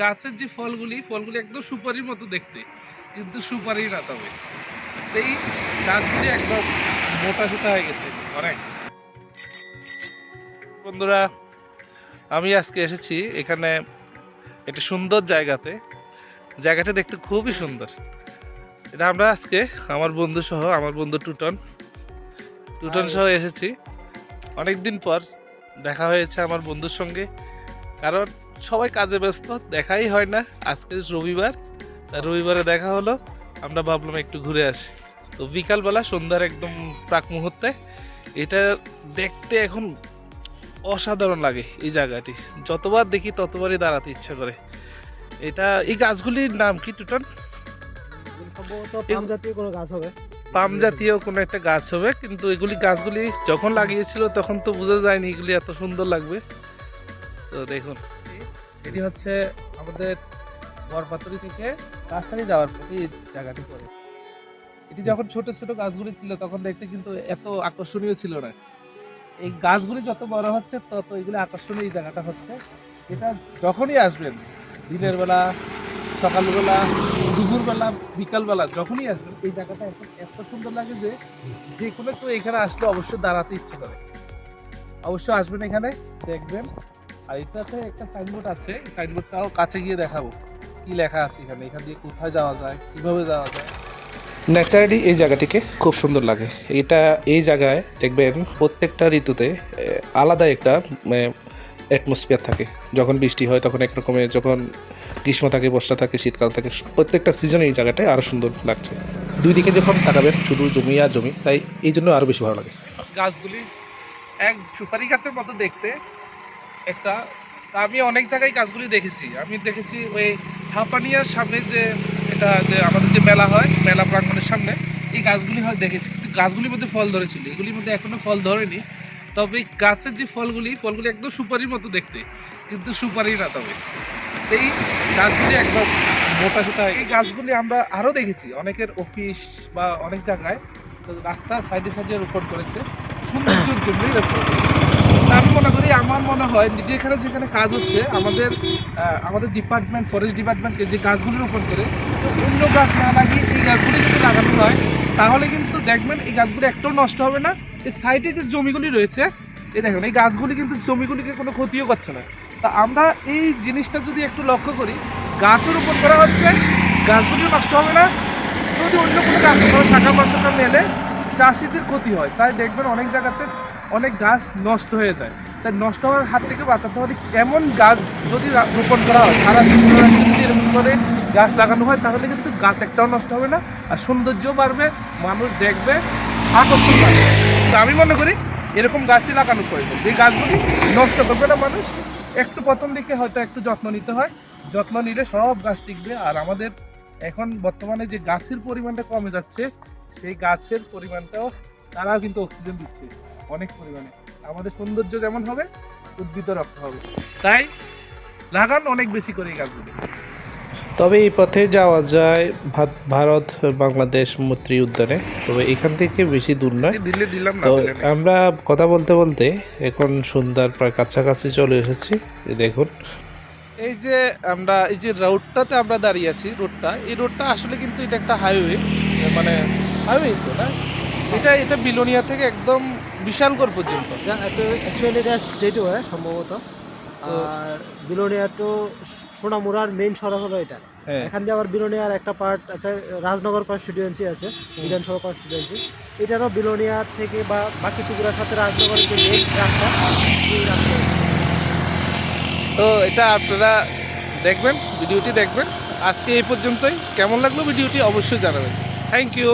গাছের যে ফলগুলি ফলগুলি একদম সুপারির মতো দেখতে কিন্তু সুপারি না তবে। এই গাছগুলি একদম মোটা সোটা হয়ে গেছে অনেক। বন্ধুরা আমি আজকে এসেছি এখানে একটা সুন্দর জায়গাতে। জায়গাটা দেখতে খুবই সুন্দর। এটা আমরা আজকে আমার বন্ধু সহ আমার বন্ধু টুটন টুটন সহ এসেছি। অনেক দিন পর দেখা হয়েছে আমার বন্ধুর সঙ্গে কারণ সবাই কাজে ব্যস্ত দেখাই হয় না। আজকে রবিবার তা রবিবারে দেখা হলো। আমরা ভাবলাম একটু ঘুরে আসি। তো বিকালবেলা সন্ধ্যার একদম প্রাক মুহূর্তে এটা দেখতে এখন অসাধারণ লাগে এই জায়গাটি। যতবার দেখি ততবারই দাঁড়াতে ইচ্ছা করে। এটা এই গাছগুলির নাম কি টুটন? সম্ভবত পাম জাতীয় কোনো গাছ হবে। পাম জাতীয় কোনো একটা গাছ হবে কিন্তু এগুলি গাছগুলি যখন লাগিয়েছিল তখন তো বোঝা যায়নি এগুলি এত সুন্দর লাগবে। তো দেখুন। এটি হচ্ছে আমাদের বরপাতুরি থেকে রাজধানী যাওয়ার পথে এই জায়গাটি পড়ে এটি যখন ছোট ছোট গাছগুলি ছিল, তখন দেখতে কিন্তু এত আকর্ষণীয় ছিল না। এই গাছগুলি যত বড় হচ্ছে, তত এগুলি আকর্ষণীয় এই জায়গাটা হচ্ছে। এটা যখনই আসবেন, দিনের বেলা, সকালবেলা, দুপুরবেলা, বিকালবেলা, যখনই আসবেন, এই জায়গাটা এখন এত সুন্দর লাগে যে যে কোনো কেউ এখানে আসলে অবশ্যই দাঁড়াতে ইচ্ছে করে। অবশ্যই আসবেন এখানে, দেখবেন। আর এটাতে একটা সাইনবোর্ড আছে। সাইনবোর্ডটাও কাছে গিয়ে দেখাবো। কি লেখা আছে এখানে? এখান দিয়ে কোথায় যাওয়া যায়? কীভাবে যাওয়া যায়? ন্যাচারালি এই জায়গাটিকে খুব সুন্দর লাগে। এটা এই জায়গায় দেখবেন প্রত্যেকটা ঋতুতে আলাদা একটা অ্যাটমসফিয়ার থাকে। যখন বৃষ্টি হয় তখন এক রকমের যখন গ্রীষ্ম থাকে বর্ষা থাকে শীতকাল থাকে প্রত্যেকটা সিজনে এই জায়গাটায় আরও সুন্দর লাগছে। দুই দিকে যখন তাকাবেন শুধু জমি আর জমি তাই এই জন্য আরও বেশি ভালো লাগে। গাছগুলি এক সুপারি গাছের মতো দেখতে। একটা, আমি অনেক জায়গায় গাছগুলি দেখেছি। আমি দেখেছি ওই হাঁপানিয়ার সামনে যে এটা যে আমাদের যে মেলা হয়, মেলা প্রাঙ্গণের সামনে, এই গাছগুলি হয় দেখেছি। কিন্তু গাছগুলির মধ্যে ফল ধরেছিল, এগুলির মধ্যে এখনও ফল ধরেনি। তবে গাছের যে ফলগুলি ফলগুলি একদম সুপারির মতো দেখতে, কিন্তু সুপারি না তবে। এই গাছগুলি একদম মোটা সোটা, এই গাছগুলি আমরা আরও দেখেছি। অনেকের অফিস বা অনেক জায়গায় তো রাস্তার সাইডে সাইডে রোপণ করেছে। সৌন্দর্যের জন্যই রোপণ করেছে। আমি মনে করি মনে হয় যেখানে যেখানে কাজ হচ্ছে, আমাদের আমাদের ডিপার্টমেন্ট ফরেস্ট ডিপার্টমেন্টকে যে গাছগুলির রোপণ করে অন্য গাছ না লাগিয়ে এই গাছগুলি যদি লাগানো হয়, তাহলে কিন্তু দেখবেন এই গাছগুলি একটাও নষ্ট হবে না। এই সাইডে যে জমিগুলি রয়েছে, এই দেখুন, এই গাছগুলি কিন্তু জমিগুলিকে কোনো ক্ষতিও করছে না। তা আমরা এই জিনিসটা যদি একটু লক্ষ্য করি, গাছের রোপণ করা হচ্ছে গাছগুলিও নষ্ট হবে না। যদি অন্য কোনো গাছ শাখা পাশাখা মেলে, চাষিদের ক্ষতি হয়। তাই দেখবেন অনেক জায়গাতে অনেক গাছ নষ্ট হয়ে যায়। তাই নষ্ট হওয়ার হাত থেকে বাঁচাতে হলে এমন গাছ যদি রোপণ করা হয়, সারা এরকম করে গাছ লাগানো হয়, তাহলে কিন্তু গাছ একটাও নষ্ট হবে না। আর সৌন্দর্য বাড়বে, মানুষ দেখবে, আকর্ষণ বাড়বে। তো আমি মনে করি এরকম গাছই লাগানো প্রয়োজন। যে গাছগুলি নষ্ট করবে না মানুষ, একটু প্রথম দিকে হয়তো একটু যত্ন নিতে হয়। যত্ন নিলে সব গাছ টিকবে। আর আমাদের এখন বর্তমানে যে গাছের পরিমাণটা কমে যাচ্ছে, সেই গাছের পরিমাণটাও তারাও কিন্তু অক্সিজেন দিচ্ছে। অনেক পরিমাণে। আমাদের সৌন্দর্য যেমন হবে উদ্ভিদ রক্ষা হবে। তাই লাগান অনেক বেশি করে এই গাছগুলি। তবে এই পথে যাওয়া যায় ভারত বাংলাদেশ মৈত্রী উদ্যানে। তবে এখান থেকে বেশি দূর নয়। তো আমরা কথা বলতে বলতে এখন সন্ধ্যার প্রায় কাছাকাছি চলে এসেছি। দেখুন। এই যে আমরা এই যে রোডটাতে আমরা দাঁড়িয়ে আছি রোডটা এই রোডটা আসলে কিন্তু এটা একটা হাইওয়ে মানে হাইওয়ে তো না? এটা এটা বিলোনিয়া থেকে একদম বিশালগড় পর্যন্ত। অ্যাকচুয়ালি এটা স্টেটওয়ে সম্ভবত। আর বিলোনিয়া টু সোনামুড়ার মেইন সড়ক হলো এটা। হ্যাঁ। এখান দিয়ে আবার বিলোনিয়ার একটা পার্ট আছে রাজনগর কনস্টিটিউয়েন্সি আছে বিধানসভা কনস্টিটিউয়েন্সি এটারও বিলোনিয়া থেকে বা বাকি ত্রিপুরার সাথে রাজনগরের যে মেইন রাস্তা এই রাস্তা তো এটা আপনারা দেখবেন ভিডিওটি দেখবেন। আজকে এই পর্যন্তই। কেমন লাগল ভিডিওটি অবশ্যই জানাবেন। Thank you